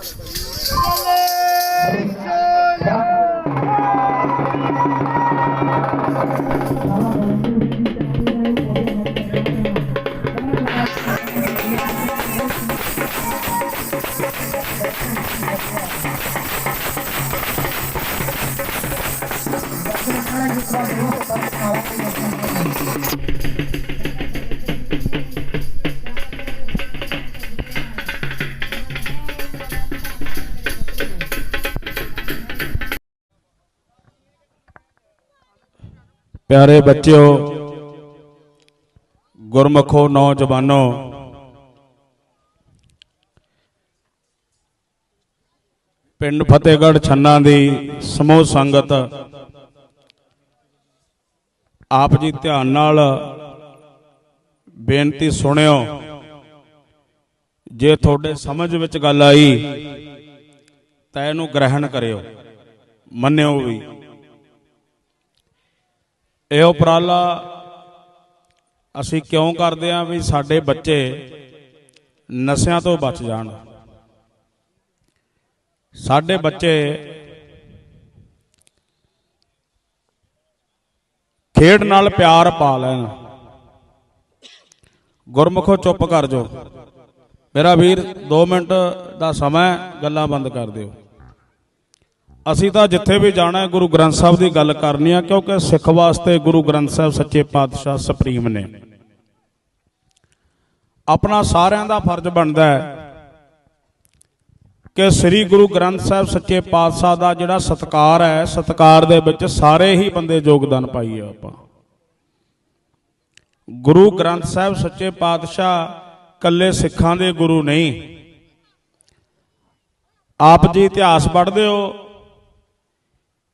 Hallelujah. ਪਿਆਰੇ ਬੱਚਿਓ, ਗੁਰਮਖੋ ਨੌਜਵਾਨੋ, ਪਿੰਡ ਫਤਿਹਗੜ੍ਹ ਛੰਨਾ ਦੀ ਸਮੂਹ ਸੰਗਤ ਆਪ ਜੀ ਧਿਆਨ ਨਾਲ ਬੇਨਤੀ ਸੁਣਿਓ, ਜੇ ਤੁਹਾਡੇ ਸਮਝ ਵਿੱਚ ਗੱਲ ਆਈ ਤਾਂ ਇਹਨੂੰ ਗ੍ਰਹਿਣ ਕਰਿਓ, ਮੰਨਿਓ ਵੀ। ਇਹ ਉਪਰਾਲਾ ਅਸੀਂ ਕਿਉਂ ਕਰਦੇ ਆਂ ਵੀ ਸਾਡੇ ਬੱਚੇ ਨਸ਼ਿਆਂ ਤੋਂ ਬਚ ਜਾਣ? ਸਾਡੇ ਬੱਚੇ ਖੇਡ ਨਾਲ ਪਿਆਰ ਪਾ ਲੈਣ। ਗੁਰਮੁਖੋ ਚੁੱਪ ਕਰ ਜੋ ਮੇਰਾ ਵੀਰ 2 ਮਿੰਟ ਦਾ ਸਮਾਂ ਗੱਲਾਂ ਬੰਦ ਕਰ ਦਿਓ। ਅਸੀਂ ਤਾਂ ਜਿੱਥੇ ਵੀ ਜਾਣਾ ਹੈ, ਗੁਰੂ ਗ੍ਰੰਥ ਸਾਹਿਬ ਦੀ ਗੱਲ ਕਰਨੀ ਆ, ਕਿਉਂਕਿ ਸਿੱਖ ਵਾਸਤੇ ਗੁਰੂ ਗ੍ਰੰਥ ਸਾਹਿਬ ਸੱਚੇ ਪਾਤਸ਼ਾਹ ਸੁਪਰੀਮ ਨੇ। ਆਪਣਾ ਸਾਰਿਆਂ ਦਾ ਫਰਜ਼ ਬਣਦਾ ਹੈ ਕਿ ਸ੍ਰੀ ਗੁਰੂ ਗ੍ਰੰਥ ਸਾਹਿਬ ਸੱਚੇ ਪਾਤਸ਼ਾਹ ਦਾ ਜਿਹੜਾ ਸਤਕਾਰ ਹੈ, ਸਤਕਾਰ ਦੇ ਵਿੱਚ ਸਾਰੇ ਹੀ ਬੰਦੇ ਯੋਗਦਾਨ ਪਾਈਏ ਆਪਾਂ। ਗੁਰੂ ਗ੍ਰੰਥ ਸਾਹਿਬ ਸੱਚੇ ਪਾਤਸ਼ਾਹ ਕੱਲੇ ਸਿੱਖਾਂ ਦੇ ਗੁਰੂ ਨਹੀਂ। ਆਪ ਜੀ ਇਤਿਹਾਸ ਪੜ੍ਹਦੇ ਹੋ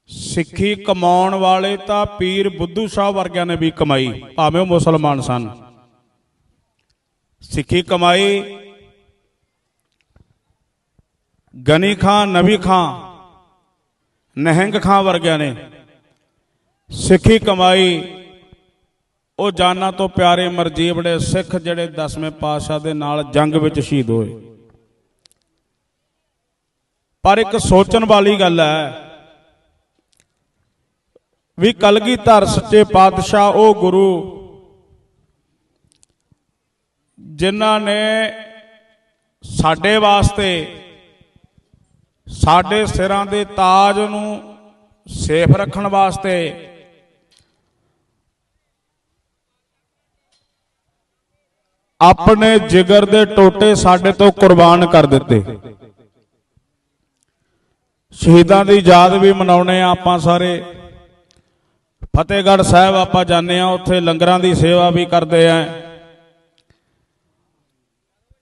ਸਿੱਖੀ ਕਮਾਉਣ ਵਾਲੇ ਤਾਂ ਪੀਰ ਬੁੱਧੂ ਸਾਹਿਬ ਵਰਗਿਆਂ ਨੇ ਵੀ ਕਮਾਈ। ਭਾਵੇਂ ਉਹ ਮੁਸਲਮਾਨ ਸਨ। ਸਿੱਖੀ ਕਮਾਈ ਗਨੀ ਖਾਨ ਨਬੀ ਖਾਨ ਨਹਿੰਗ ਖਾਨ ਵਰਗਿਆਂ ਨੇ। ਸਿੱਖੀ ਕਮਾਈ ਉਹ ਜਾਨਾਂ ਤੋਂ ਪਿਆਰੇ ਮਰਜੀਬੜੇ ਸਿੱਖ ਜਿਹੜੇ ਦਸਵੇਂ ਪਾਤਸ਼ਾਹ ਦੇ ਨਾਲ ਜੰਗ ਵਿੱਚ ਸ਼ਹੀਦ ਹੋਏ। ਪਰ ਇੱਕ ਸੋਚਣ ਵਾਲੀ ਗੱਲ ਹੈ ਵੀ ਕਲਗੀਧਰ ਸੱਚੇ ਪਾਤਸ਼ਾਹ, ਉਹ ਗੁਰੂ ਜਿਨ੍ਹਾਂ ਨੇ ਸਾਡੇ ਵਾਸਤੇ, ਸਾਡੇ ਸਿਰਾਂ ਦੇ ਤਾਜ ਨੂੰ ਸੇਫ ਰੱਖਣ ਵਾਸਤੇ ਆਪਣੇ ਜਿਗਰ ਦੇ ਟੋਟੇ ਸਾਡੇ ਤੋਂ ਕੁਰਬਾਨ ਕਰ ਦਿੱਤੇ। ਸ਼ਹੀਦਾਂ ਦੀ ਯਾਦ ਵੀ ਮਨਾਉਣੇ ਆ ਆਪਾਂ ਸਾਰੇ। ਫਤਿਹਗੜ੍ਹ ਸਾਹਿਬ ਆਪਾਂ ਜਾਂਦੇ ਆ ਉੱਥੇ ਲੰਗਰਾਂ ਦੀ ਸੇਵਾ ਵੀ ਕਰਦੇ ਆ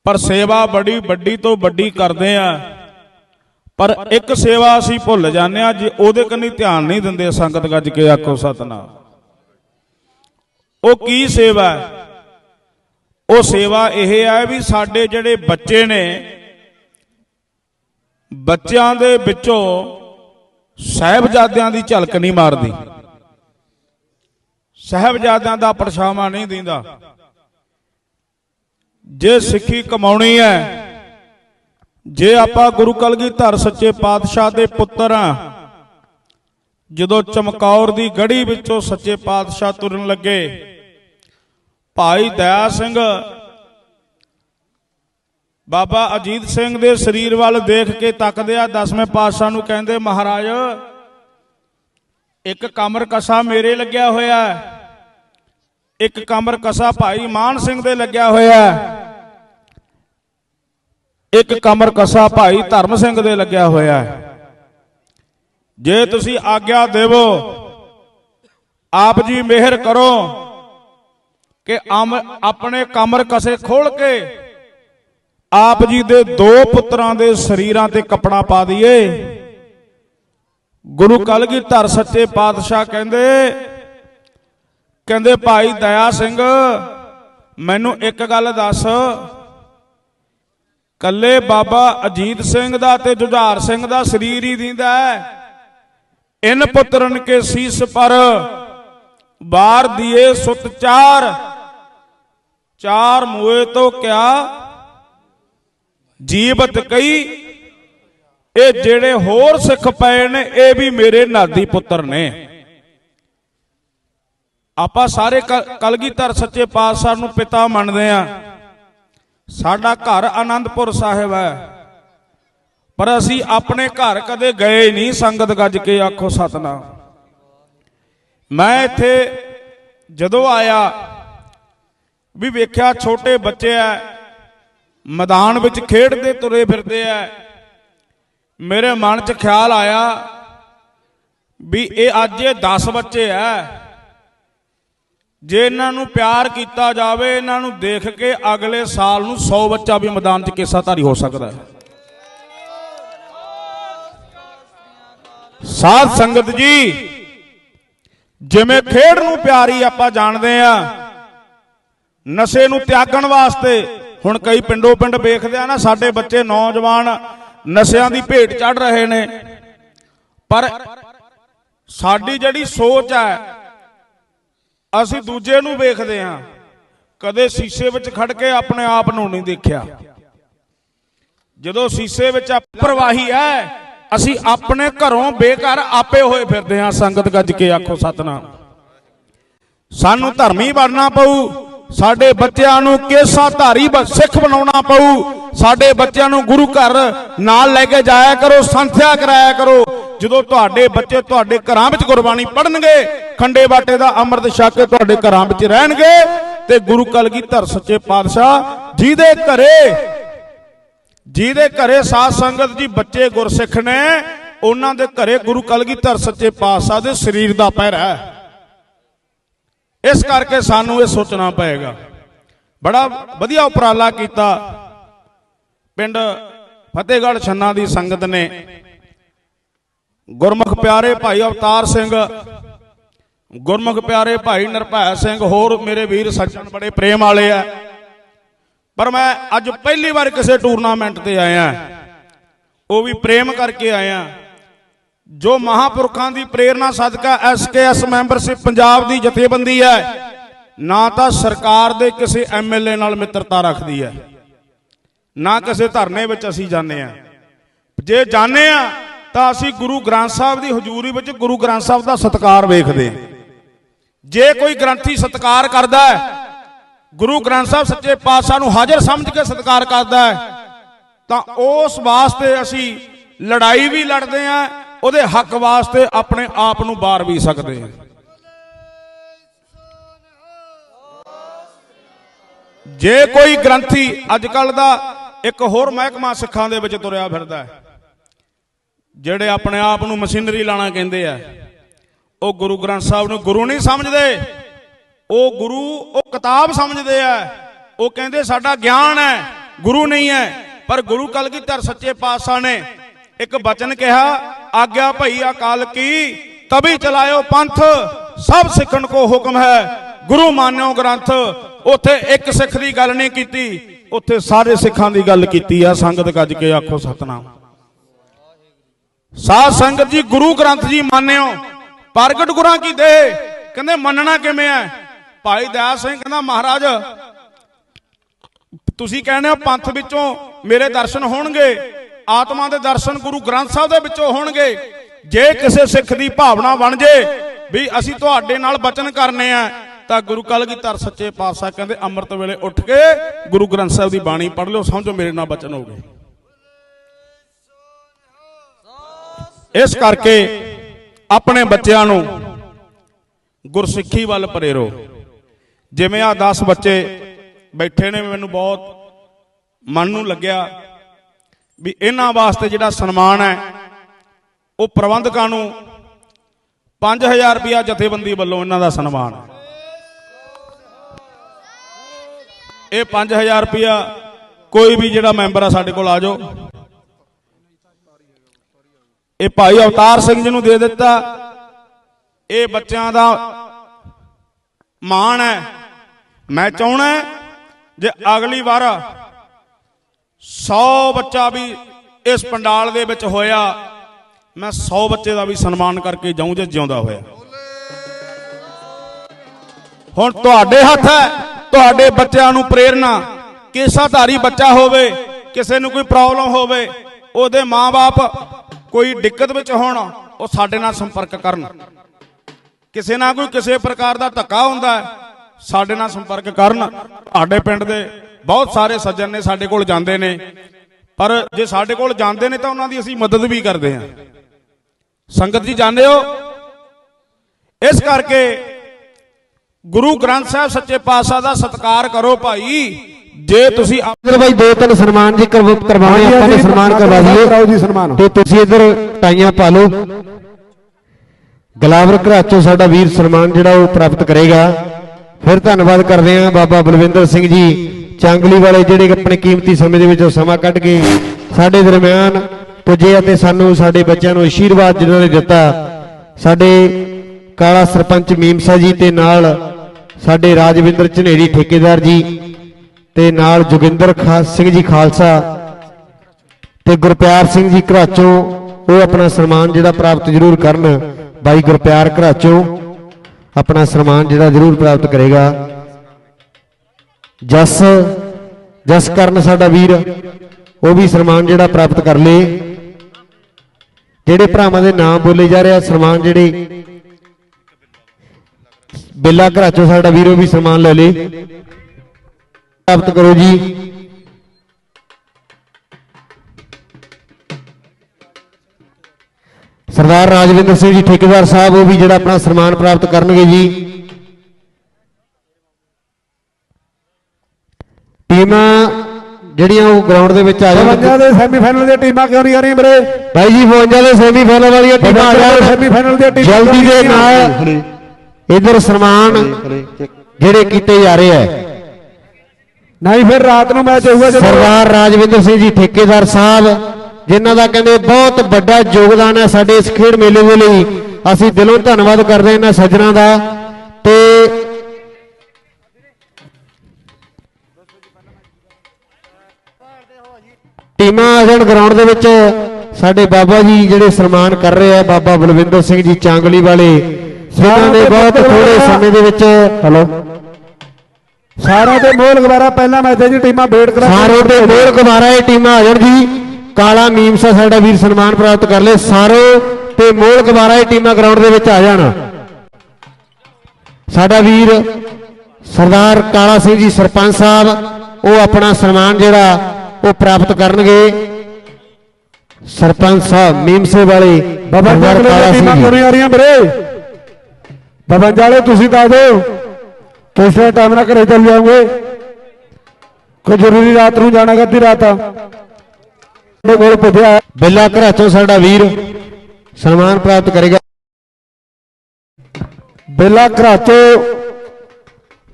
ਪਰ ਸੇਵਾ ਬੜੀ ਵੱਡੀ ਤੋਂ ਵੱਡੀ ਕਰਦੇ ਆ ਪਰ ਇੱਕ ਸੇਵਾ ਅਸੀਂ ਭੁੱਲ ਜਾਂਦੇ ਆ ਜੇ ਉਹਦੇ ਕੰਨੀ ਧਿਆਨ ਨਹੀਂ ਦਿੰਦੇ ਸੰਗਤ ਗੱਜ ਕੇ ਆਖੋ ਸਤਨਾਮ। ਉਹ ਕੀ ਸੇਵਾ ਉਹ ਸੇਵਾ ਇਹ ਹੈ ਵੀ ਸਾਡੇ ਜਿਹੜੇ ਬੱਚੇ ਨੇ, ਬੱਚਿਆਂ ਦੇ ਵਿੱਚੋਂ ਸਹਿਬਜ਼ਾਦਿਆਂ ਦੀ ਝਲਕ ਨਹੀਂ ਮਾਰਦੀ। ਸਹਿਬਜ਼ਾਦਿਆਂ ਦਾ ਪਰਛਾਵਾਂ ਨਹੀਂ ਦਿੰਦਾ। ਜੇ ਸਿੱਖੀ ਕਮਾਉਣੀ ਹੈ, ਜੇ ਆਪਾਂ ਗੁਰੂ ਕਲਗੀਧਰ ਸੱਚੇ ਪਾਤਸ਼ਾਹ ਦੇ ਪੁੱਤਰ ਆ ਜਦੋਂ ਚਮਕੌਰ ਦੀ ਗੜੀ ਵਿੱਚੋਂ ਸੱਚੇ ਪਾਤਸ਼ਾਹ ਤੁਰਨ ਲੱਗੇ, ਭਾਈ ਦਇਆ ਸਿੰਘ, ਬਾਬਾ ਅਜੀਤ ਸਿੰਘ ਦੇ ਸਰੀਰ ਵੱਲ ਦੇਖ ਕੇ ਤੱਕਦੇ ਆ, ਦਸਵੇਂ ਪਾਤਸ਼ਾਹ ਨੂੰ ਕਹਿੰਦੇ, ਮਹਾਰਾਜ, ਇੱਕ ਕਮਰ ਕਸਾ ਮੇਰੇ ਲੱਗਿਆ ਹੋਇਆ ਹੈ। ਇੱਕ ਕਮਰ ਕਸਾ ਭਾਈ ਮਾਨ ਸਿੰਘ ਦੇ ਲੱਗਿਆ ਹੋਇਆ ਇੱਕ ਕਮਰ ਕਸਾ ਭਾਈ ਧਰਮ ਸਿੰਘ ਦੇ ਲੱਗਿਆ ਹੋਇਆ ਜੇ ਤੁਸੀਂ ਆਗਿਆ ਦੇਵੋ, ਆਪ ਜੀ ਮਿਹਰ ਕਰੋ ਕਿ ਆਪਣੇ ਕਮਰ ਕਸੇ ਖੋਲ ਕੇ ਆਪ ਜੀ ਦੇ ਦੋ ਪੁੱਤਰਾਂ ਦੇ ਸਰੀਰਾਂ ਤੇ ਕੱਪੜਾ ਪਾ ਦਈਏ। ਗੁਰੂ ਕਲਗੀਧਰ ਸੱਚੇ ਪਾਤਸ਼ਾਹ ਕਹਿੰਦੇ ਕਹਿੰਦੇ, ਭਾਈ ਦਇਆ ਸਿੰਘ, ਮੈਨੂੰ ਇੱਕ ਗੱਲ ਦੱਸ। ਕੱਲੇ ਬਾਬਾ ਅਜੀਤ ਸਿੰਘ ਦਾ ਤੇ ਜੁਝਾਰ ਸਿੰਘ ਦਾ ਸਰੀਰ ਹੀ ਦਿੰਦਾ ਇਨ ਪੁੱਤਰਨ ਕੇ ਸੀਸ ਪਰ ਬਾਰ ਦੀਏ ਸੁਤ ਚਾਰ। ਚਾਰ ਮੂਏ ਤੋਂ ਕਿਆ ਜੀਵਤ ਕਈ। ਇਹ ਜਿਹੜੇ ਹੋਰ ਸਿੱਖ ਪਏ ਨੇ, ਇਹ ਵੀ ਮੇਰੇ ਨਾਦੀ ਪੁੱਤਰ ਨੇ। ਆਪਾਂ ਸਾਰੇ ਕ- ਕਲਗੀਧਰ ਸੱਚੇ ਪਾਤਸ਼ਾਹ ਨੂੰ ਪਿਤਾ ਮੰਨਦੇ ਆ ਸਾਡਾ ਘਰ ਆਨੰਦਪੁਰ ਸਾਹਿਬ ਹੈ। ਪਰ ਅਸੀਂ ਆਪਣੇ ਘਰ ਕਦੇ ਗਏ ਨਹੀਂ ਸੰਗਤ ਗੱਜ ਕੇ ਆਖੋ ਸਤਨਾਮ। ਮੈਂ ਇੱਥੇ ਜਦੋਂ ਆਇਆ, ਵੀ ਵੇਖਿਆ ਛੋਟੇ ਬੱਚੇ ਆ ਮੈਦਾਨ ਵਿੱਚ ਖੇਡਦੇ, ਤੁਰੇ ਫਿਰਦੇ ਆ ਮੇਰੇ ਮਨ 'ਚ ਖਿਆਲ ਆਇਆ ਵੀ ਇਹ ਅੱਜ ਇਹ 10 ਬੱਚੇ ਆ ਜੇ ਇਹਨਾਂ ਨੂੰ ਪਿਆਰ ਕੀਤਾ ਜਾਵੇ, ਇਹਨਾਂ ਨੂੰ ਦੇਖ ਕੇ ਅਗਲੇ ਸਾਲ ਨੂੰ 100 ਬੱਚਾ ਵੀ ਮੈਦਾਨ 'ਚ ਕੇਸਾਧਾਰੀ ਹੋ ਸਕਦਾ ਹੈ। ਸਾਧ ਸੰਗਤ ਜੀ, ਜਿਵੇਂ ਖੇਡ ਨੂੰ ਪਿਆਰੀ ਆਪਾਂ ਜਾਣਦੇ ਆ, ਨਸ਼ੇ ਨੂੰ ਤਿਆਗਣ ਵਾਸਤੇ, ਹੁਣ ਕਈ ਪਿੰਡੋਂ ਪਿੰਡ ਵੇਖਦੇ ਆ ਨਾ, ਸਾਡੇ ਬੱਚੇ ਨੌਜਵਾਨ ਨਸ਼ਿਆਂ ਦੀ ਭੇਟ ਚੜ ਰਹੇ ਨੇ, ਪਰ ਸਾਡੀ ਜਿਹੜੀ ਸੋਚ ਹੈ ਅਸੀਂ ਦੂਜੇ ਨੂੰ ਵੇਖਦੇ ਹਾਂ। ਕਦੇ ਸ਼ੀਸ਼ੇ ਵਿੱਚ ਖੜ ਕੇ ਆਪਣੇ ਆਪ ਨੂੰ ਨਹੀਂ ਦੇਖਿਆ। ਜਦੋਂ ਸ਼ੀਸ਼ੇ ਵਿੱਚ ਪ੍ਰਵਾਹੀ ਹੈ, ਅਸੀਂ ਆਪਣੇ ਘਰੋਂ ਬੇਘਰ ਆਪੇ ਹੋਏ ਫਿਰਦੇ ਹਾਂ, ਸੰਗਤ ਗੱਜ ਕੇ ਆਖੋ, ਸਤਨਾਮ, ਸਾਨੂੰ ਧਰਮੀ ਬਣਨਾ ਪਊ, ਸਾਡੇ ਬੱਚਿਆਂ ਨੂੰ ਕੇਸਾ ਧਾਰੀ ਸਿੱਖ ਬਣਾਉਣਾ ਪਊ, ਸਾਡੇ ਬੱਚਿਆਂ ਨੂੰ ਗੁਰੂ ਘਰ ਨਾਲ ਲੈ ਕੇ ਜਾਇਆ ਕਰੋ, ਸੰਥਿਆ ਕਰਾਇਆ ਕਰੋ ਜਦੋਂ ਤੁਹਾਡੇ ਬੱਚੇ ਤੁਹਾਡੇ ਘਰਾਂ ਵਿੱਚ ਗੁਰਬਾਣੀ ਪੜ੍ਹਨਗੇ, ਖੰਡੇ ਬਾਟੇ ਦਾ ਅੰਮ੍ਰਿਤ ਛਕ ਕੇ ਤੁਹਾਡੇ ਘਰਾਂ ਵਿੱਚ ਰਹਿਣਗੇ, ਤੇ ਗੁਰੂ ਕਲਗੀਧਰ ਸੱਚੇ ਪਾਤਸ਼ਾਹ ਜਿਹਦੇ ਘਰੇ ਜਿਹਦੇ ਘਰੇ ਸਾਧ ਸੰਗਤ ਜੀ ਬੱਚੇ ਗੁਰਸਿੱਖ ਨੇ, ਉਹਨਾਂ ਦੇ ਘਰੇ ਗੁਰੂ ਕਲਗੀਧਰ ਸੱਚੇ ਪਾਤਸ਼ਾਹ ਦੇ ਸਰੀਰ ਦਾ ਪਹਿਰਾ ਹੈ। ਇਸ ਕਰਕੇ ਸਾਨੂੰ ਇਹ ਸੋਚਣਾ ਪਏਗਾ। ਬੜਾ ਵਧੀਆ ਉਪਰਾਲਾ ਕੀਤਾ। ਪਿੰਡ ਫਤਿਹਗੜ੍ਹ ਛੰਨਾ ਦੀ ਸੰਗਤ ਨੇ ਗੁਰਮੁਖ ਪਿਆਰੇ ਭਾਈ ਅਵਤਾਰ ਸਿੰਘ, ਗੁਰਮੁਖ ਪਿਆਰੇ ਭਾਈ ਨਿਰਭੈ ਸਿੰਘ, ਹੋਰ ਮੇਰੇ ਵੀਰ ਸੱਜਣ ਬੜੇ ਪ੍ਰੇਮ ਵਾਲੇ ਆ ਪਰ ਮੈਂ ਅੱਜ ਪਹਿਲੀ ਵਾਰ ਕਿਸੇ ਟੂਰਨਾਮੈਂਟ ਤੇ ਆਇਆ ਉਹ ਵੀ ਪ੍ਰੇਮ ਕਰਕੇ ਆਇਆ। ਜੋ ਮਹਾਪੁਰਖਾਂ ਦੀ ਪ੍ਰੇਰਣਾ ਸਦਕਾ ਐਸਕੇਐਸ ਮੈਂਬਰਸ਼ਿਪ ਪੰਜਾਬ ਦੀ ਜਥੇਬੰਦੀ ਹੈ ਨਾ ਤਾਂ ਸਰਕਾਰ ਦੇ ਕਿਸੇ ਐਮਐਲਏ ਨਾਲ ਮਿੱਤਰਤਾ ਰੱਖਦੀ ਹੈ ਨਾ ਕਿਸੇ ਧਰਨੇ ਵਿੱਚ ਅਸੀਂ ਜਾਂਦੇ ਆ। ਜੇ ਜਾਂਦੇ ਆ ਤਾਂ ਅਸੀਂ ਗੁਰੂ ਗ੍ਰੰਥ ਸਾਹਿਬ ਦੀ ਹਜ਼ੂਰੀ ਵਿੱਚ ਗੁਰੂ ਗ੍ਰੰਥ ਸਾਹਿਬ ਦਾ ਸਤਿਕਾਰ ਵੇਖਦੇ ਹਾਂ। ਜੇ ਕੋਈ ਗ੍ਰੰਥੀ ਸਤਿਕਾਰ ਕਰਦਾ ਹੈ, ਗੁਰੂ ਗ੍ਰੰਥ ਸਾਹਿਬ ਸੱਚੇ ਪਾਤਸ਼ਾਹ ਨੂੰ ਹਾਜ਼ਰ ਸਮਝ ਕੇ ਸਤਿਕਾਰ ਕਰਦਾ ਹੈ, ਤਾਂ ਉਸ ਵਾਸਤੇ ਅਸੀਂ ਲੜਾਈ ਵੀ ਲੜਦੇ ਆਂ ਉਹਦੇ ਹੱਕ ਵਾਸਤੇ ਆਪਣੇ ਆਪ ਨੂੰ ਬਾਰ ਵੀ ਸਕਦੇ ਹਾਂ। ਜੇ ਕੋਈ ਗ੍ਰੰਥੀ ਅੱਜ ਕੱਲ ਦਾ ਇੱਕ ਹੋਰ ਮਹਿਕਮਾ ਸਿੱਖਾਂ ਦੇ ਵਿੱਚ ਤੁਰਿਆ ਫਿਰਦਾ ਹੈ ਜਿਹੜੇ ਆਪਣੇ ਆਪ ਨੂੰ ਮਸ਼ੀਨਰੀ ਲਾਣਾ ਕਹਿੰਦੇ ਆ, ਉਹ ਗੁਰੂ ਗ੍ਰੰਥ ਸਾਹਿਬ ਨੂੰ ਗੁਰੂ ਨਹੀਂ ਸਮਝਦੇ। ਉਹ ਗੁਰੂ, ਉਹ ਕਿਤਾਬ ਸਮਝਦੇ ਆ। ਉਹ ਕਹਿੰਦੇ ਸਾਡਾ ਗਿਆਨ ਹੈ, ਗੁਰੂ ਨਹੀਂ ਹੈ। ਪਰ ਗੁਰੂ ਕਲਗੀਧਰ ਸੱਚੇ ਪਾਤਸ਼ਾਹ ਨੇ ਇੱਕ ਬਚਨ ਕਿਹਾ, ਆਗਿਆ ਭਈ ਅਕਾਲ ਕੀ ਤਬੀ ਚਲਾਇਓ ਪੰਥ, ਸਭ ਸਿੱਖਣ ਕੋ ਹੁਕਮ ਹੈ। ਗੁਰੂ ਮਾਨਿਓ ਗ੍ਰੰਥ, ਉੱਥੇ ਇੱਕ ਸਿੱਖ ਦੀ ਗੱਲ ਨਹੀਂ ਕੀਤੀ, ਉੱਥੇ ਸਾਰੇ ਸਿੱਖਾਂ ਦੀ ਗੱਲ ਕੀਤੀ ਆ, ਸੰਗਤ ਗੱਜ ਕੇ ਆਖੋ ਸਤਨਾਮ। ਸਾਧ ਸੰਗਤ ਜੀ, ਗੁਰੂ ਗ੍ਰੰਥ ਜੀ ਮੰਨਿਓ। ਪ੍ਰਗਟ ਗੁਰਾਂ ਕੀ ਦੇ? ਕਹਿੰਦੇ, ਮੰਨਣਾ ਕਿਵੇਂ ਹੈ? ਭਾਈ ਦਇਆ ਸਿੰਘ ਕਹਿੰਦਾ, ਮਹਾਰਾਜ, ਤੁਸੀਂ ਕਹਿੰਦੇ ਹੋ ਪੰਥ ਵਿੱਚੋਂ ਮੇਰੇ ਦਰਸ਼ਨ ਹੋਣਗੇ, ਆਤਮਾ ਦੇ ਦਰਸ਼ਨ ਗੁਰੂ ਗ੍ਰੰਥ ਸਾਹਿਬ ਦੇ ਵਿੱਚੋਂ ਹੋਣਗੇ। ਜੇ ਕਿਸੇ ਸਿੱਖ ਦੀ ਭਾਵਨਾ ਬਣ ਜੇ ਵੀ ਅਸੀਂ ਤੁਹਾਡੇ ਨਾਲ ਬਚਨ ਕਰਨੇ ਆ, ਤਾਂ ਗੁਰੂ ਕਲਗੀਧਰ ਸੱਚੇ ਪਾਤਸ਼ਾਹ ਕਹਿੰਦੇ, ਅੰਮ੍ਰਿਤ ਵੇਲੇ ਉੱਠ ਕੇ ਗੁਰੂ ਗ੍ਰੰਥ ਸਾਹਿਬ ਦੀ ਬਾਣੀ ਪੜ੍ਹ ਲਿਓ, ਸਮਝੋ ਮੇਰੇ ਨਾਲ ਬਚਨ ਹੋ ਗਏ। ਇਸ ਕਰਕੇ ਆਪਣੇ ਬੱਚਿਆਂ ਨੂੰ ਗੁਰਸਿੱਖੀ ਵੱਲ ਪ੍ਰੇਰੋ। ਜਿਵੇਂ ਆ 10 ਬੱਚੇ ਬੈਠੇ ਨੇ, ਮੈਨੂੰ ਬਹੁਤ ਮਨ ਨੂੰ ਲੱਗਿਆ ਵੀ ਇਹਨਾਂ ਵਾਸਤੇ ਜਿਹੜਾ ਸਨਮਾਨ ਹੈ, ਉਹ ਪ੍ਰਬੰਧਕਾਂ ਨੂੰ 5000 ਰੁਪਇਆ ਜਥੇਬੰਦੀ ਵੱਲੋਂ ਇਹਨਾਂ ਦਾ ਸਨਮਾਨ ਹੈ। ਇਹ 5000 ਰੁਪਇਆ ਕੋਈ ਵੀ ਜਿਹੜਾ ਮੈਂਬਰ ਆ ਸਾਡੇ ਕੋਲ ਆ ਜਾਓ। ਇਹ ਭਾਈ ਅਵਤਾਰ ਸਿੰਘ ਜੀ ਨੂੰ ਦੇ ਦਿੱਤਾ। ਇਹ ਬੱਚਿਆਂ ਦਾ ਮਾਣ ਹੈ। ਮੈਂ ਚਾਹਣਾ ਜੇ ਅਗਲੀ ਵਾਰ 100 ਬੱਚਾ ਵੀ ਇਸ ਪੰਡਾਲ ਦੇ ਵਿੱਚ ਹੋਇਆ, ਮੈਂ 100 ਬੱਚੇ ਦਾ ਵੀ ਸਨਮਾਨ ਕਰਕੇ ਜਾਊਂ ਜੇ ਜਿਉਂਦਾ ਹੋਇਆ। ਹੁਣ ਤੁਹਾਡੇ ਹੱਥ ਹੈ, ਤੁਹਾਡੇ ਬੱਚਿਆਂ ਨੂੰ ਪ੍ਰੇਰਣਾ। ਕੇਸਾਧਾਰੀ ਬੱਚਾ ਹੋਵੇ, ਕਿਸੇ ਨੂੰ ਕੋਈ ਪ੍ਰੋਬਲਮ ਹੋਵੇ, ਉਹਦੇ ਮਾਪੇ ਕੋਈ ਦਿੱਕਤ ਵਿੱਚ ਹੋਣ, ਉਹ ਸਾਡੇ ਨਾਲ ਸੰਪਰਕ ਕਰਨ। ਕਿਸੇ ਨਾਲ ਕੋਈ ਕਿਸੇ ਪ੍ਰਕਾਰ ਦਾ ਧੱਕਾ ਹੁੰਦਾ ਹੈ, ਸਾਡੇ ਨਾਲ ਸੰਪਰਕ ਕਰਨ। ਸਾਡੇ ਪਿੰਡ ਦੇ ਬਹੁਤ ਸਾਰੇ ਸੱਜਣ ਨੇ ਸਾਡੇ ਕੋਲ ਜਾਂਦੇ ਨੇ। ਪਰ ਜੇ ਸਾਡੇ ਕੋਲ ਜਾਂਦੇ ਨੇ ਤਾਂ ਉਹਨਾਂ ਦੀ ਅਸੀਂ ਮਦਦ ਵੀ ਕਰਦੇ ਹਾਂ। ਸੰਗਤ ਜੀ, ਜਾਣਦੇ ਹੋ? ਇਸ ਕਰਕੇ ਗੁਰੂ ਗ੍ਰੰਥ ਸਾਹਿਬ ਸੱਚੇ ਪਾਤਸ਼ਾਹ ਦਾ ਸਤਿਕਾਰ ਕਰੋ ਭਾਈ। ਜੇ ਤੁਸੀਂ ਇਧਰ ਬਾਈ ਦੋ ਤਿੰਨ ਸਨਮਾਨ ਜੀ ਕਰਵ- ਕਰਵਾਉਣੇ ਆਪਾਂ ਨੇ ਸਨਮਾਨ ਕਰਵਾ ਦਈਏ। ਤੇ ਤੁਸੀਂ ਇਧਰ ਟਾਈਆਂ ਪਾ ਲਓ। ਗਲਾਵਰ ਘਰਾਚੋਂ ਸਾਡਾ ਵੀਰ ਸਨਮਾਨ ਜਿਹੜਾ ਉਹ ਪ੍ਰਾਪਤ ਕਰੇਗਾ। ਫਿਰ ਧੰਨਵਾਦ ਕਰਦੇ ਹਾਂ ਬਾਬਾ ਬਲਵਿੰਦਰ ਸਿੰਘ ਜੀ ਚਾਂਗਲੀ ਵਾਲੇ ਜਿਹੜੇ ਆਪਣੇ ਕੀਮਤੀ ਸਮੇਂ ਦੇ ਵਿੱਚੋਂ ਸਮਾਂ ਕੱਢ ਕੇ ਸਾਡੇ ਦਰਮਿਆਨ ਪੁੱਜੇ ਅਤੇ ਸਾਨੂੰ ਸਾਡੇ ਬੱਚਿਆਂ ਨੂੰ ਆਸ਼ੀਰਵਾਦ ਜਿਨ੍ਹਾਂ ਨੇ ਦਿੱਤਾ। ਸਾਡੇ ਕਾਲਾ ਸਰਪੰਚ ਮੀਮਸਾ ਜੀ ਤੇ ਨਾਲ ਸਾਡੇ ਰਾਜਵਿੰਦਰ ਝਨੇੜੀ ਠੇਕੇਦਾਰ ਜੀ ਤੇ ਨਾਲ ਜੋਗਿੰਦਰ ਖਾਸ ਸਿੰਘ ਜੀ ਖਾਲਸਾ ਤੇ ਗੁਰਪਿਆਰ ਸਿੰਘ ਜੀ ਘਰਾਚੋਂ ਉਹ ਆਪਣਾ ਸਨਮਾਨ ਜਿਹੜਾ ਪ੍ਰਾਪਤ ਜ਼ਰੂਰ ਕਰਨ, ਬਾਈ ਗੁਰਪਿਆਰ ਘਰਾਚੋਂ ਆਪਣਾ ਸਨਮਾਨ ਜਿਹੜਾ ਜ਼ਰੂਰ ਪ੍ਰਾਪਤ ਕਰੇਗਾ। ਜਸ ਜਸ ਕਰਨ ਸਾਡਾ ਵੀਰ, ਉਹ ਵੀ ਸਨਮਾਨ ਜਿਹੜਾ ਪ੍ਰਾਪਤ ਕਰ ਲੇ। ਜਿਹੜੇ ਭਰਾਵਾਂ ਦੇ ਨਾਮ ਬੋਲੇ ਜਾ ਰਿਹਾ ਸਨਮਾਨ ਜਿਹੜੇ ਬੇਲਾ ਘਰਾਚੋਂ ਸਾਡਾ ਵੀਰ, ਉਹ ਵੀ ਸਨਮਾਨ ਲੈ ਲੇ। ਪ੍ਰਾਪਤ ਕਰੋ ਜੀ। ਸਰਦਾਰ ਰਾਜਵਿੰਦਰ ਸਿੰਘ ਜੀ ਠੇਕੇਦਾਰ ਸਾਹਿਬ ਉਹ ਵੀ ਜਿਹੜਾ ਆਪਣਾ ਸਨਮਾਨ ਪ੍ਰਾਪਤ ਕਰਨਗੇ ਜੀ। ਟੀਮਾਂ ਜਿਹੜੀਆਂ ਉਹ ਗਰਾਊਂਡ ਦੇ ਵਿੱਚ ਆ ਜਾਣ ਪੰਜਾਂ ਦੇ ਸੈਮੀਫਾਈਨਲ ਦੀਆਂ ਟੀਮਾਂ ਕਿਉਂ ਨਹੀਂ ਆ ਰਹੀਆਂ ਵੀਰੇ? ਬਾਈ ਜੀ 52 ਦੇ ਸੈਮੀਫਾਈਨਲ ਵਾਲੀਆਂ ਟੀਮਾਂ ਆ ਜਾਣ ਸੈਮੀਫਾਈਨਲ ਦੀਆਂ ਟੀਮਾਂ ਜਲਦੀ ਦੇ ਨਾਲ ਇਧਰ ਸਨਮਾਨ ਜਿਹੜੇ ਕੀਤੇ ਜਾ ਰਹੇ ਹੈ ਨਹੀਂ ਫਿਰ ਰਾਤ ਨੂੰ ਮੈਚ ਹੋਊਗਾ ਜਦੋਂ ਸਰਦਾਰ ਰਾਜਵਿੰਦਰ ਸਿੰਘ ਜੀ ਠੇਕੇਦਾਰ ਸਾਹਿਬ ਜਿਨ੍ਹਾਂ ਦਾ ਕਹਿੰਦੇ ਬਹੁਤ ਵੱਡਾ ਯੋਗਦਾਨ ਹੈ ਸਾਡੇ ਇਸ ਖੇਡ ਮੇਲੇ ਦੇ ਲਈ ਅਸੀਂ ਦਿਲੋਂ ਧੰਨਵਾਦ ਕਰਦੇ ਹਾਂ ਇਹਨਾਂ ਸੱਜਣਾ ਦਾ। ਤੇ ਟੀਮਾਂ ਆ ਜਾਣ ਗਰਾਊਂਡ ਦੇ ਵਿੱਚ ਸਾਡੇ ਬਾਬਾ ਜੀ ਜਿਹੜੇ ਸਨਮਾਨ ਕਰ ਰਹੇ ਆ ਬਾਬਾ ਬਲਵਿੰਦਰ ਸਿੰਘ ਜੀ ਚਾਂਗਲੀ ਵਾਲੇ ਜਿਨ੍ਹਾਂ ਨੇ ਬਹੁਤ ਥੋੜੇ ਸਮੇਂ ਦੇ ਵਿੱਚ ਹੈਲੋ। ਸਾਰਾ ਤੇ ਮੋਹਲ ਗਵਾਰਾ ਪਹਿਲਾ ਮੈਚ ਹੈ ਜੀ ਟੀਮਾਂ ਵੇਟ ਕਰਾ। ਸਾਰੇ ਤੇ ਮੋਰ ਕੁਮਾਰਾ ਇਹ ਟੀਮਾਂ ਆ ਜਾਣ ਜੀ। ਕਾਲਾ ਮੀਮਸਾ ਸਾਡਾ ਵੀਰ ਸਨਮਾਨ ਪ੍ਰਾਪਤ ਕਰ ਲੇ। ਸਾਰੇ ਤੇ ਮੋਲ ਕੁਮਾਰਾ ਇਹ ਟੀਮਾਂ ਗਰਾਊਂਡ ਦੇ ਵਿੱਚ ਆ ਜਾਣ। ਸਾਡਾ ਵੀਰ ਸਰਦਾਰ ਕਾਲਾ ਸਿੰਘ ਜੀ ਸਰਪੰਚ ਸਾਹਿਬ ਉਹ ਆਪਣਾ ਸਨਮਾਨ ਜਿਹੜਾ ਉਹ ਪ੍ਰਾਪਤ ਕਰਨਗੇ। ਸਰਪੰਚ ਸਾਹਿਬ ਮੀਮਸੇ ਵਾਲੇ ਬਾਬਾ ਕਾਲਾ ਸਿੰਘ ਟੀਮਾਂ ਜੀ। ਕਿਉਂ ਨਹੀਂ ਆ ਰਹੀਆਂ ਵੀਰੇ। ਬਾਬਾ ਜਾਲੇ ਤੁਸੀਂ ਦੱਸ ਦਿਓ। ਕਿਸੇ ਟਾਈਮ ਨਾਲ ਘਰੇ ਚੱਲ ਜਾਓਗੇ। ਕੋਈ ਜ਼ਰੂਰੀ ਰਾਤ ਨੂੰ ਜਾਣਾ ਗੱਦੀ ਰਾਤ ਤੁਹਾਡੇ ਕੋਲ ਪੁੱਜਿਆ ਬੇਲਾ ਘਰਾਚੋਂ ਸਾਡਾ ਵੀਰ ਸਨਮਾਨ ਪ੍ਰਾਪਤ ਕਰੇਗਾ। ਬੇਲਾ ਘਰਾਚੋ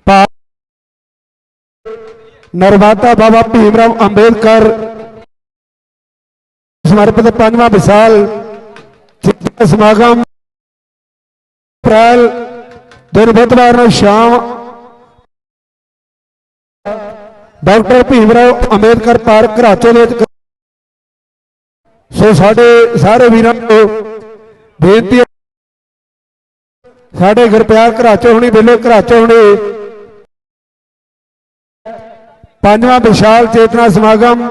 ਪਾ ਨਰਵਾਤਾ ਬਾਬਾ ਭੀਮਰਾਵ ਅੰਬੇਦਕਰ ਸਮਰਪਿਤ ਪੰਜਵਾਂ ਵਿਸਾਲ ਸਮਾਗਮ ਅਪ੍ਰੈਲ ਦਿਨ ਬੁੱਧਵਾਰ ਨੂੰ ਸ਼ਾਮ ਡਾਕਟਰ ਭੀਮਰਾਵ ਅੰਬੇਦਕਰ ਪਾਰਕ ਘਰਾਚੋ ਦੇ ਵਿੱਚ ਸੋ ਸਾਡੇ ਸਾਰੇ ਵੀਰਾਂ ਨੂੰ ਬੇਨਤੀ ਸਾਡੇ ਗੁਰਪਿਆਰ ਘਰਾਚੋ ਹੁਣੀ, ਬੇਲੇ ਘਰਾਚੋ ਹੁਣੀ ਪੰਜਵਾਂ ਵਿਸ਼ਾਲ ਚੇਤਨਾ ਸਮਾਗਮ